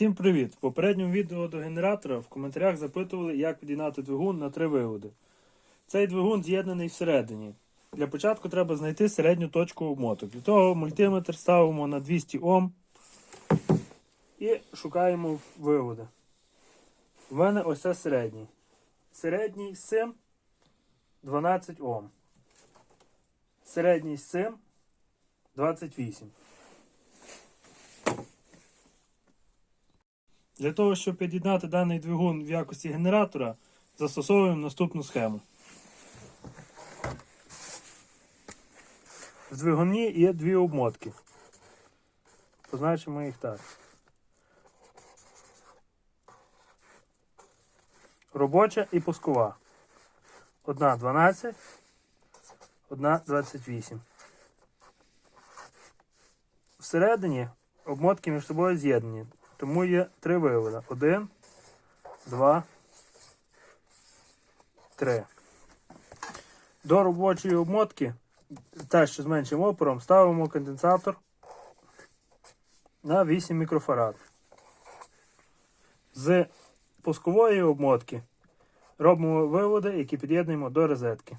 Всім привіт! В попередньому відео до генератора в коментарях запитували, як підігнати двигун на три виводи. Цей двигун з'єднаний всередині. Для початку треба знайти середню точку обмоток. Для того мультиметр ставимо на 200 Ом і шукаємо виводи. У мене ось це середній. Середній з цим 12 Ом. Середній з цим 28. Для того, щоб під'єднати даний двигун в якості генератора, застосовуємо наступну схему. В двигуні є дві обмотки. Позначимо їх так. Робоча і пускова. Одна 12, одна 28. Всередині обмотки між собою з'єднані. Тому є три виводи. Один, два, три. До робочої обмотки, те, що з меншим опором, ставимо конденсатор на 8 мікрофарад. З пускової обмотки робимо виводи, які під'єднуємо до розетки.